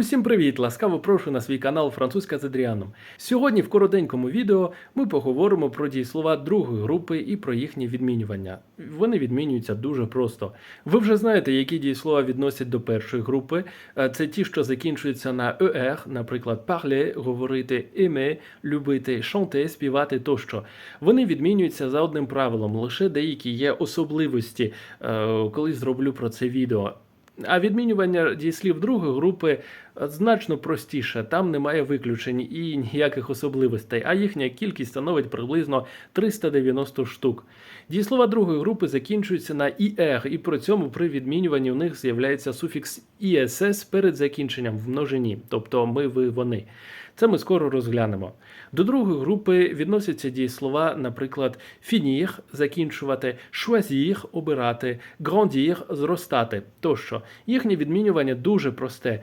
Усім привіт! Ласкаво прошу на свій канал Французька з Адріаном. Сьогодні в коротенькому відео ми поговоримо про дієслова другої групи і про їхнє відмінювання. Вони відмінюються дуже просто. Ви вже знаєте, які дієслова відносять до першої групи. Е, Це ті, що закінчуються на «er», наприклад, parler, говорити, aimer, любити, chanter, співати тощо. Вони відмінюються за одним правилом, лише деякі є особливості, е, коли зроблю про це відео. А відмінювання дієслів другої групи значно простіше. Там немає виключень і ніяких особливостей, а їхня кількість становить приблизно 390 штук. Дієслова другої групи закінчуються на «ir», і при цьому при відмінюванні у них з'являється суфікс «iss» перед закінченням в множині, тобто ми, ви, вони. Це ми скоро розглянемо. До другої групи відносяться дієслова, наприклад, finir – закінчувати, choisir – обирати, grandir – зростати тощо. Їхнє відмінювання дуже просте.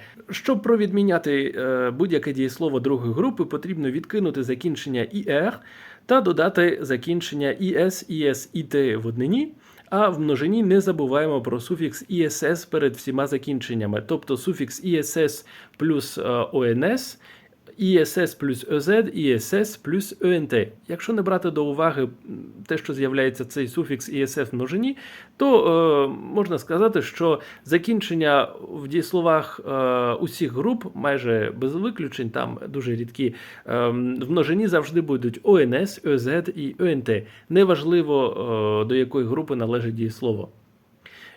Щоб провідміняти е, будь-яке дієслово другої групи, потрібно відкинути закінчення «ir» та додати закінчення «is», IS, «it» в однині. А в множині не забуваємо про суфікс «iss» перед всіма закінченнями, тобто суфікс «iss» плюс е, «ons», ISS плюс EZ, ISS плюс ENT. Якщо не брати до уваги те, що з'являється цей суфікс ISS в множині, то е, можна сказати, що закінчення в дієсловах е, усіх груп, майже без виключень, там дуже рідкі, е, в множині завжди будуть ОНС, ОЗ і ОНТ. Неважливо, е, до якої групи належить дієслово.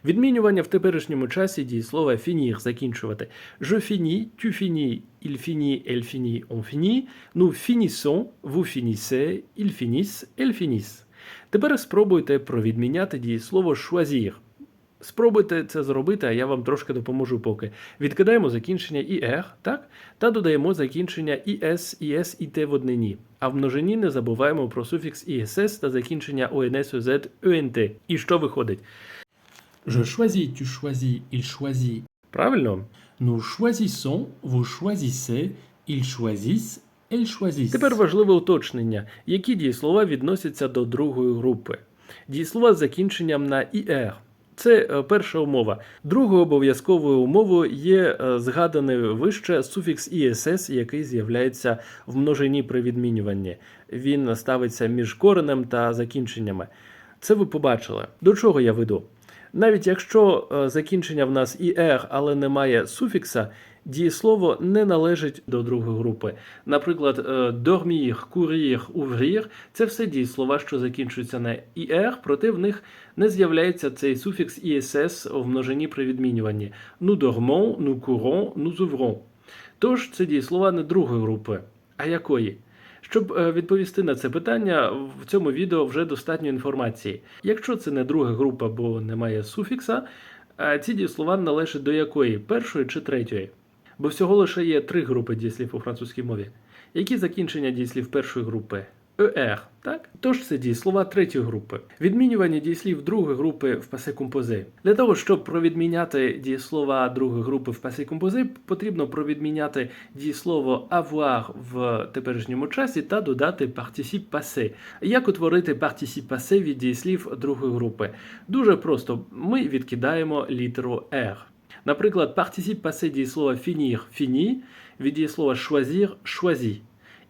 Відмінювання в теперішньому часі дієслова finir – закінчувати. Je finis, tu finis, il finit, elle finit, on finit. Nous finissons, vous finissez, ils finissent, elles finissent. Тепер спробуйте провідміняти дієслово choisir. Спробуйте це зробити, а я вам трошки допоможу поки. Відкидаємо закінчення «ir», так? Та додаємо закінчення «is», «es» і «t» в однині. А в множині не забуваємо про суфікс «iss» та закінчення «ons», «oz», «ent». І що виходить? Je choisis, tu choisis, il choisit. Правильно? Nous choisissons, vous choisissez, ils choisissent, elles choisissent. Тепер важливе уточнення, які дієслова відносяться до другої групи. Дієслова з закінченням на «ir». Це е, перша умова. Другою обов'язковою умовою є е, згаданий вище суфікс «iss», який з'являється в множині при відмінюванні. Він ставиться між коренем та закінченнями. Це ви побачили. До чого я веду? Навіть якщо е, закінчення в нас «ir», але немає суфікса, дієслово не належить до другої групи. Наприклад, dormir, courir, ouvrir – це все дієслова, що закінчуються на «ir», проте в них не з'являється цей суфікс «iss» в множині при відмінюванні. Nous dormons, nous courons, nous ouvrons. Тож це дієслова не другої групи. А якої? Щоб е, відповісти на це питання, в цьому відео вже достатньо інформації. Якщо це не друга група, бо немає суфікса, ці дієслова належать до якої? Першої чи третьої? Бо всього лише є три групи дієслів у французькій мові. Які закінчення дієслів першої групи? ER, так? Тож це дієслова третьої групи. Відмінювання дієслів другої групи в пасе композе. Для того, щоб провідміняти дієслова другої групи в пасе композе, потрібно провідміняти дієслово avoir в теперішньому часі та додати participe passé. Як утворити participe passé від дієслів другої групи? Дуже просто. Ми відкидаємо літеру R. Наприклад, participe passé дієслова finir – fini, від дієслова choisir – choisi.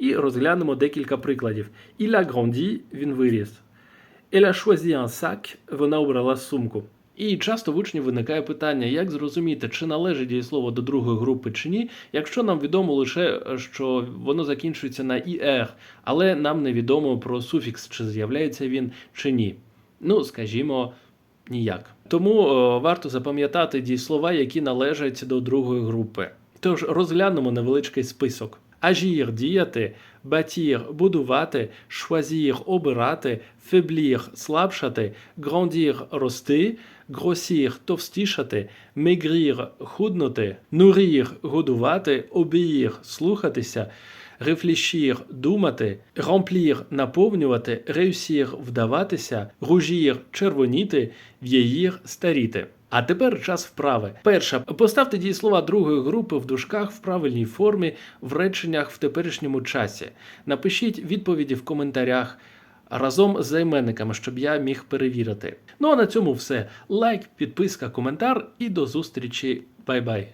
І розглянемо декілька прикладів. Il a grandi – він виріс. Elle a choisi un sac – вона обрала сумку. І часто в учнів виникає питання, як зрозуміти, чи належить дієслово до другої групи чи ні, якщо нам відомо лише, що воно закінчується на «ir», але нам невідомо про суфікс, чи з'являється він чи ні. Ну, скажімо, ніяк. Тому о, варто запам'ятати дієслова, які належать до другої групи. Тож розглянемо невеличкий список. Agir – діяти, bâtir – будувати, choisir – обирати, faiblir – слабшати, grandir – рости, grossir – товстішати, maigrir – худнути, nourrir – годувати, obéir – слухатися, réfléchir – думати, remplir – наповнювати, réussir – вдаватися, rougir – червоніти, vieillir – старіти. А тепер час вправи. Перша. Поставте дієслова другої групи в дужках в правильній формі в реченнях в теперішньому часі. Напишіть відповіді в коментарях разом з займенниками, щоб я міг перевірити. Ну а на цьому все. Лайк, підписка, коментар і до зустрічі. Бай-бай.